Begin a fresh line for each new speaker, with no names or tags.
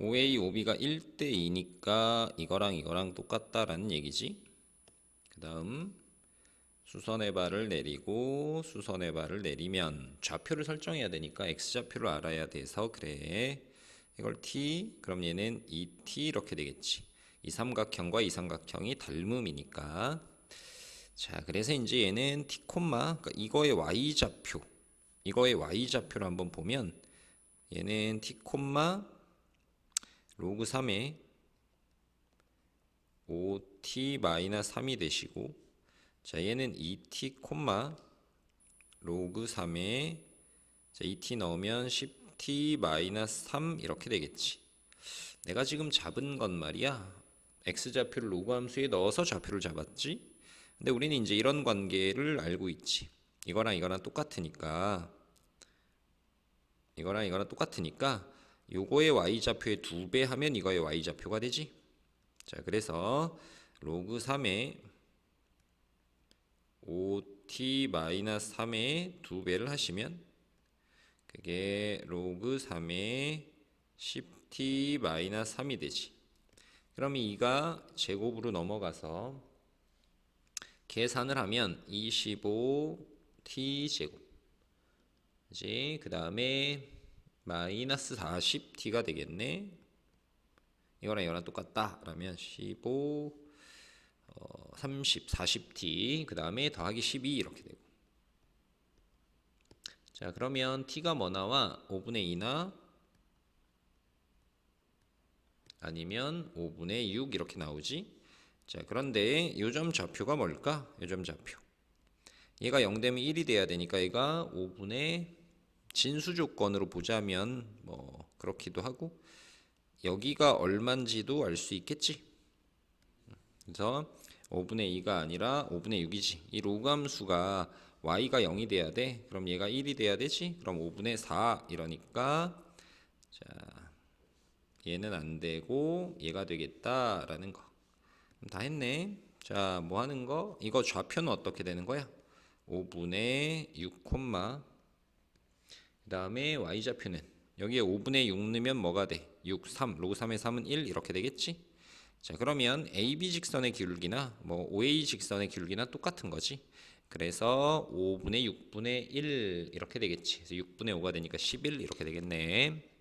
5A, 5B가 1대 2니까 이거랑 이거랑 똑같다라는 얘기지. 그 다음 수선의 발을 내리고 수선의 발을 내리면 좌표를 설정해야 되니까 x좌표를 알아야 돼서 그래. 이걸 t 그럼 얘는 2t 이렇게 되겠지. 이 삼각형과 이 삼각형이 닮음이니까. 자, 그래서 이제 얘는 t 콤마 그러니까 이거의 y 좌표. 이거의 y 좌표를 한번 보면 얘는 t 콤마 로그 3에 5t 마이너스 3이 되시고 자 얘는 2t 콤마 로그 3에 자 2t 넣으면 10t 마이너스 3 이렇게 되겠지. 내가 지금 잡은 건 말이야. x좌표를 로그 함수에 넣어서 좌표를 잡았지? 근데 우리는 이제 이런 관계를 알고 있지. 이거랑 이거랑 똑같으니까 이거랑 이거랑 똑같으니까 요거의 y좌표의 두배 하면 이거의 y좌표가 되지. 자, 그래서 로그 3에 5t 마이너스 3의 두 배를 하시면 그게 로그 3에 10t 마이너스 3이 되지. 그러면 이가 제곱으로 넘어가서 계산을 하면 25t 제곱. 그 다음에 마이너스 40t가 되겠네. 이거랑 이거랑 똑같다. 라면 15, 어, 30, 40t. 그 다음에 더하기 12 이렇게 되고. 자, 그러면 t가 뭐 나와? 5분의 2나 아니면 5분의 6 이렇게 나오지. 자, 그런데 요점 좌표가 뭘까? 요점 좌표. 얘가 0 되면 1이 돼야 되니까 얘가 5분의 진수 조건으로 보자면 뭐 그렇기도 하고 여기가 얼만지도 알 수 있겠지. 그래서 5분의 2가 아니라 5분의 6이지. 이 로감수가 y가 0이 돼야 돼. 그럼 얘가 1이 돼야 되지. 그럼 5분의 4 이러니까 자 얘는 안 되고 얘가 되겠다라는 거. 다 했네. 자, 뭐 하는 거? 이거 좌표는 어떻게 되는 거야? 5분의 6 콤마 그 다음에 y좌표는 여기에 5분의 6 넣으면 뭐가 돼? 6, 3, 로그 3의 3은 1 이렇게 되겠지? 자 그러면 AB 직선의 기울기나 뭐 OA 직선의 기울기나 똑같은 거지 그래서 5분의 6분의 1 이렇게 되겠지 그래서 6분의 5가 되니까 11 이렇게 되겠네